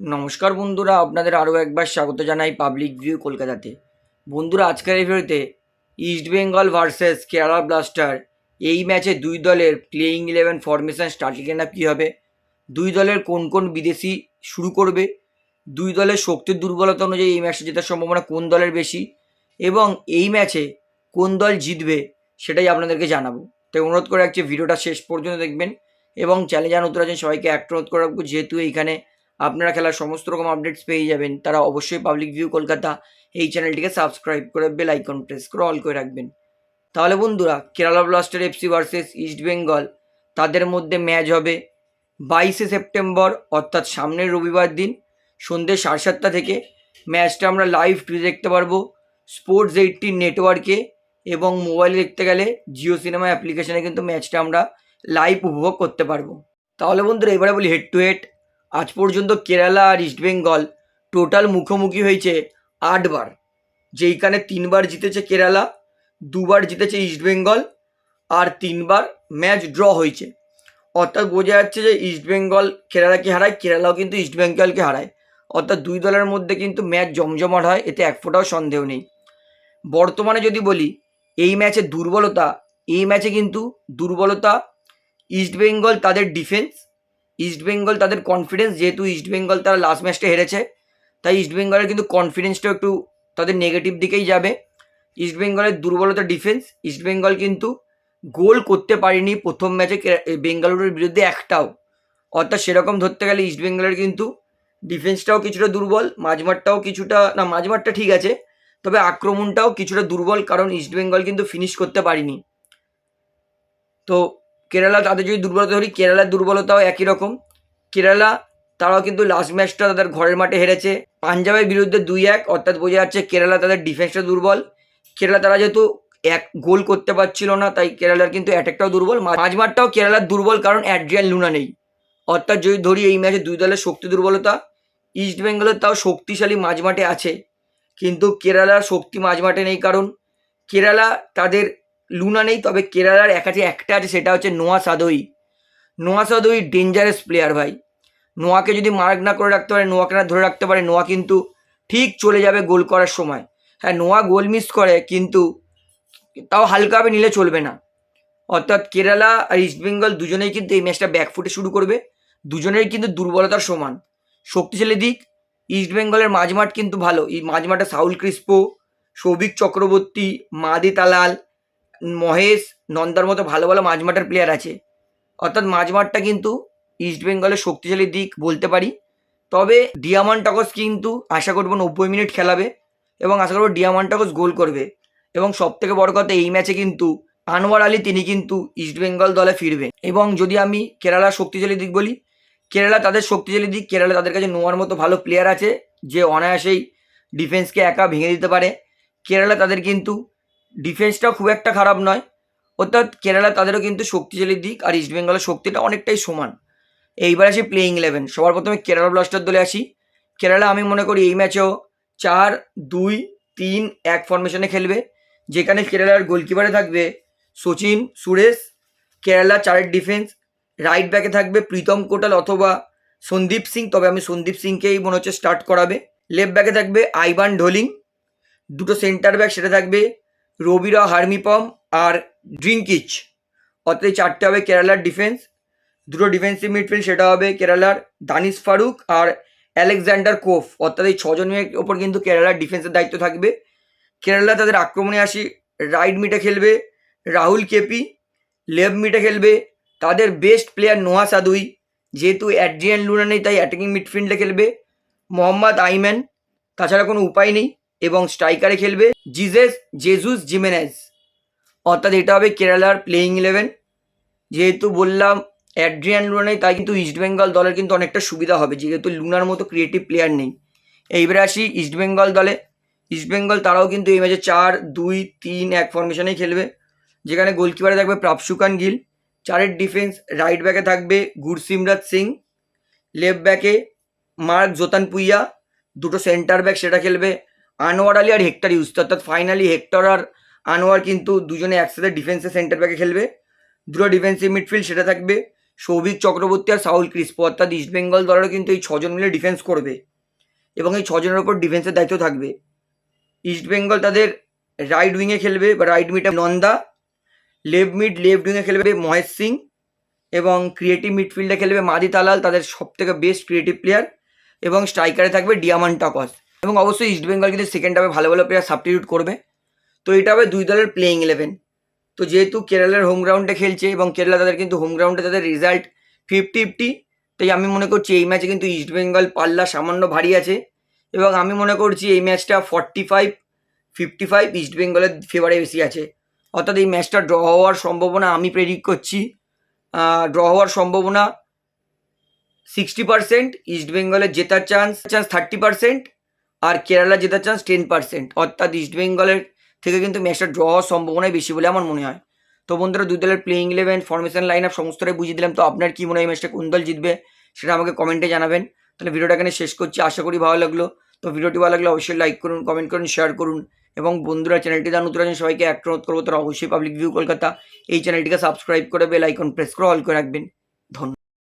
নমস্কার বন্ধুরা, আপনাদের আরও একবার স্বাগত জানাই পাবলিক ভিউ কলকাতাতে। বন্ধুরা, আজকের ভিডিওতে East Bengal versus Kerala Blaster এই ম্যাচে দুই দলের playing eleven formation starting line কী হবে? দুই দলের কোন কোন বিদেশি শুরু করবে? দুই দলের শক্তির দুর্বলতা অনুযায়ী এই ম্যাচটা জেতার সম্ভাবনা কোন দলের বেশি? এবং এই ম্যাচে কোন দল জিতবে সেটাই আপনাদেরকে জানাব। তাই অনুরোধ করে রাখছি, ভিডিওটা শেষ পর্যন্ত দেখবেন এবং চ্যানেল নতুন আছেন, সবাইকে একটা অনুরোধ করে রাখব, যেহেতু এইখানে আপনারা খেলার সমস্ত রকম আপডেটস পেয়ে যাবেন। তারা অবশ্যই পাবলিক ভিউ কলকাতা এই চ্যানেলটিকে সাবস্ক্রাইব করে বেল আইকন প্রেস করে অল করে রাখবেন। তাহলে বন্ধুরা Kerala Blaster FC versus East Bengal তাদের মধ্যে ম্যাচ হবে বাইশে সেপ্টেম্বর, অর্থাৎ সামনের রবিবার দিন সন্ধ্যে সাড়ে সাতটা থেকে। ম্যাচটা আমরা লাইভ টিভি দেখতে পারব স্পোর্টস এইটটি নেটওয়ার্কে এবং মোবাইলে দেখতে গেলে জিও সিনেমা অ্যাপ্লিকেশনে কিন্তু ম্যাচটা আমরা লাইভ উপভোগ করতে পারব। তাহলে বন্ধুরা, এবারে বলি হেড টু হেড আজ পর্যন্ত কেরালা আর ইস্টবেঙ্গল টোটাল মুখোমুখি হয়েছে আটবার। যেইখানে তিনবার জিতেছে কেরালা, দুবার জিতেছে ইস্টবেঙ্গল আর তিনবার ম্যাচ ড্র হয়েছে। অর্থাৎ বোঝা যাচ্ছে যে ইস্টবেঙ্গল কেরালাকে হারায়, কেরালাও কিন্তু ইস্টবেঙ্গলকে হারায়। অর্থাৎ দুই দলের মধ্যে কিন্তু ম্যাচ জমজমাট হয়, এতে এক ফোঁটাও সন্দেহ নেই। বর্তমানে যদি বলি, এই ম্যাচে দুর্বলতা, এই ম্যাচে কিন্তু দুর্বলতা ইস্টবেঙ্গল তাদের ডিফেন্স ইস্টবেঙ্গল তাদের কনফিডেন্স যেহেতু ইস্টবেঙ্গল তারা লাস্ট ম্যাচটা হেরেছে, তাই ইস্টবেঙ্গলের কিন্তু কনফিডেন্সটাও একটু তাদের নেগেটিভ দিকেই যাবে। ইস্টবেঙ্গলের দুর্বলতা ডিফেন্স ইস্টবেঙ্গল কিন্তু গোল করতে পারেনি প্রথম ম্যাচে বেঙ্গালুরুর বিরুদ্ধে একটাও। অর্থাৎ সেরকম ধরতে গেলে ইস্টবেঙ্গলের কিন্তু ডিফেন্সটাও কিছুটা দুর্বল, মাঝমাঠটাও কিছুটা না, মাঝমাঠটা ঠিক আছে, তবে আক্রমণটাও কিছুটা দুর্বল কারণ ইস্টবেঙ্গল কিন্তু ফিনিশ করতে পারিনি। তো কেরালা, তাদের যদি দুর্বলতা ধরি কেরালার দুর্বলতাও একই রকম। কেরালা, তারাও কিন্তু লাস্ট ম্যাচটা তাদের ঘরের মাঠে হেরেছে। পাঞ্জাবের বিরুদ্ধে দুই এক, অর্থাৎ বোঝা যাচ্ছে কেরালা তাদের ডিফেন্সটা দুর্বল। কেরালা তারা যেহেতু এক গোল করতে পারছিল না, তাই কেরালার কিন্তু অ্যাটাকটাও দুর্বল। মাঝমাঠটাও কেরালার দুর্বল, কারণ অ্যাড্রিয়ান লুনা নেই। অর্থাৎ যদি ধরি এই ম্যাচে দুই দলের শক্তি দুর্বলতা ইস্ট বেঙ্গলের তাও শক্তিশালী মাঝমাঠে আছে। কিন্তু কেরালার শক্তি মাঝমাঠে নেই, কারণ কেরালা তাদের লুনা নেই, তবে কেরালার একাছে একটা আছে, সেটা হচ্ছে নোয়া সাদই। নোয়া সাদই ডেঞ্জারাস প্লেয়ার ভাই। নোয়াকে যদি মার্ক না করে রাখতে পারে, নোয়াকে না ধরে রাখতে পারে, নোয়া কিন্তু ঠিক চলে যাবে গোল করার সময়। হ্যাঁ নোয়া গোল মিস করে, কিন্তু তাও হালকাভাবে নিলে চলবে না। অর্থাৎ কেরালা আর ইস্টবেঙ্গল দুজনেই কিন্তু এই ম্যাচটা ব্যাকফুটে শুরু করবে। দুজনেরই কিন্তু দুর্বলতার সমান। শক্তিশালী দিক ইস্টবেঙ্গলের মাঝমাঠ কিন্তু ভালো। এই মাঝমাঠে Saul Crespo, Souvik Chakraborty, Madih Talal Mahesh নন্দার মতো ভালো ভালো মাঝমাঠের প্লেয়ার আছে। অর্থাৎ মাঝমাঠটা কিন্তু ইস্টবেঙ্গলের শক্তিশালী দিক বলতে পারি। তবে ডিয়ামান টাকস কিন্তু আশা করব নব্বই মিনিট খেলাবে এবং আশা করব ডিয়ামান টাকস গোল করবে। এবং সব থেকে বড় কথা এই ম্যাচে কিন্তু আনোয়ার আলী তিনি কিন্তু ইস্টবেঙ্গল দলে ফিরবে এবং যদি আমি কেরালার শক্তিশালী দিক বলি, কেরালা তাদের শক্তিশালী দিক, কেরালা তাদের কাছে নোয়ার মতো ভালো প্লেয়ার আছে, যে অনায়াসেই ডিফেন্সকে একা ভেঙে দিতে পারে। কেরালা তাদের কিন্তু ডিফেন্সটাও খুব একটা খারাপ নয়। অর্থাৎ কেরালা তাদেরও কিন্তু শক্তিশালী দিক আর ইস্টবেঙ্গলের শক্তিটা অনেকটাই সমান। এইবার আসি প্লেইং ইলেভেন সবার প্রথমে কেরালা ব্লাস্টার দলে আসি। কেরালা আমি মনে করি এই ম্যাচেও চার, দুই, তিন এক ফরমেশনে খেলবে। যেখানে কেরালার গোলকিপারে থাকবে সচিন, সুরেশ, কেরালা চারের ডিফেন্স রাইট ব্যাকে থাকবে প্রীতম কোটাল অথবা সন্দীপ সিং। তবে আমি সন্দীপ সিংকেই মনে হচ্ছে স্টার্ট করাবে। লেফট ব্যাকে থাকবে আইবান ঢোলিং। দুটো সেন্টার ব্যাক সেটা থাকবে রবিরা হার্মিপম আর ড্রিঙ্কিচ। অর্থাৎ চারটে হবে কেরালার ডিফেন্স দুটো ডিফেন্সিভ মিডফিল্ড সেটা হবে কেরালার দানিশ ফারুক আর অ্যালেকজান্ডার কোফ। অর্থাৎ এই ছজনের ওপর কিন্তু কেরালার ডিফেন্সের দায়িত্ব থাকবে। কেরালা তাদের আক্রমণে আসি রাইট মিটে খেলবে, রাহুল কেপি লেফট মিটে খেলবে, তাদের বেস্ট প্লেয়ার নোয়া সাদুই, যেহেতু অ্যাড্রিয়ান লুনা নেই, তাই অ্যাটাকিং মিডফিল্ডে খেলবে। মোহাম্মদ আইম্যান, তাছাড়া কোনো উপায় নেই। এবং স্ট্রাইকারে খেলবে জিজেস জেজুস জিমেনেজ অর্থাৎ এটা হবে কেরালার প্লেয়িং ইলেভেন যেহেতু বললাম, অ্যাড্রিয়ান লুনা নেই, তাই কিন্তু ইস্টবেঙ্গল দলের কিন্তু অনেকটা সুবিধা হবে। যেহেতু লুনার মতো ক্রিয়েটিভ প্লেয়ার নেই। এইবারে আসি ইস্টবেঙ্গল দলে। ইস্টবেঙ্গল তারাও কিন্তু এই ম্যাচে চার, দুই, তিন এক ফরমেশনেই খেলবে। যেখানে গোলকিপারে থাকবে প্রাপসুকান গিল চারের ডিফেন্স রাইট ব্যাকে থাকবে গুরসিমরাজ সিং লেফট ব্যাকে মার্ক জোতান পুইয়া দুটো সেন্টার ব্যাক সেটা খেলবে আনোয়ার আলী আর হেক্টর ইউজ, অর্থাৎ ফাইনালি হেক্টর আর আনোয়ার কিন্তু দুজনে একসাথে ডিফেন্সে সেন্টার ব্যাকে খেলবে। দুটো ডিফেন্সিভ মিডফিল্ড সেটা থাকবে, সৌভিক চক্রবর্তী আর সাউল ক্রিস্পো, অর্থাৎ ইস্টবেঙ্গল দলেরও কিন্তু এই ছজন মিলে ডিফেন্স করবে এবং এই ছজনের ওপর ডিফেন্সের দায়িত্ব থাকবে। ইস্টবেঙ্গল তাদের রাইট উইংয়ে খেলবে, বা রাইট মিডে নন্দা লেফট মিড লেফট উইংয়ে খেলবে মহেশ সিং এবং ক্রিয়েটিভ মিডফিল্ডে খেলবে মাদি তালাল, তাদের সব থেকে বেস্ট ক্রিয়েটিভ প্লেয়ার এবং স্ট্রাইকারে থাকবে ডিয়ামান টাকস এবং অবশ্যই ইস্টবেঙ্গল কিন্তু সেকেন্ড হাফে ভালো ভালো প্লেয়ার সাবস্টিটিউট করবে। তো এটা হবে দুই দলের প্লেইং ইলেভেন তো যেহেতু কেরালার হোম গ্রাউন্ডে খেলছে এবং কেরালা তাদের কিন্তু হোম গ্রাউন্ডে তাদের রেজাল্ট ফিফটি ফিফটি তাই আমি মনে করছি এই ম্যাচে কিন্তু ইস্টবেঙ্গল পাল্লা সামান্য ভারী আছে। এবং আমি মনে করছি এই ম্যাচটা ফর্টি ফাইভ ফিফটি ফাইভ ইস্টবেঙ্গলের ফেভারে বেশি আছে। অর্থাৎ এই ম্যাচটা ড্র হওয়ার সম্ভাবনা আমি প্রেডিক্ট করছি। ড্র হওয়ার সম্ভাবনা সিক্সটি পার্সেন্ট ইস্টবেঙ্গলের জেতার চান্স চান্স থার্টি পার্সেন্ট আর কেরালা জেতার চান্স টেন পার্সেন্ট অর্থাৎ ইস্ট বেঙ্গলের থেকে কিন্তু ম্যাচটা ড্র হওয়ার সম্ভাবনাই বেশি বলে আমার মনে হয়। তো বন্ধুরা, দুই দলের playing eleven formation line up সমস্তটাই বুঝিয়ে দিলাম। তো আপনার কী মনে হয় ম্যাচটা কোন দল জিতবে সেটা আমাকে কমেন্টে জানাবেন। তাহলে ভিডিওটা এখানে শেষ করছি। আশা করি ভালো লাগল। তো ভিডিওটি ভালো লাগলে অবশ্যই লাইক করুন কমেন্ট করুন শেয়ার করুন। এবং বন্ধুরা চ্যানেলটি যারা নতুন আছেন সবাইকে এক অনুরোধ করব। তারা অবশ্যই পাবলিক ভিউ কলকাতা। এই চ্যানেলটিকে সাবস্ক্রাইব করে বেল আইকন প্রেস করে অল করে রাখবেন।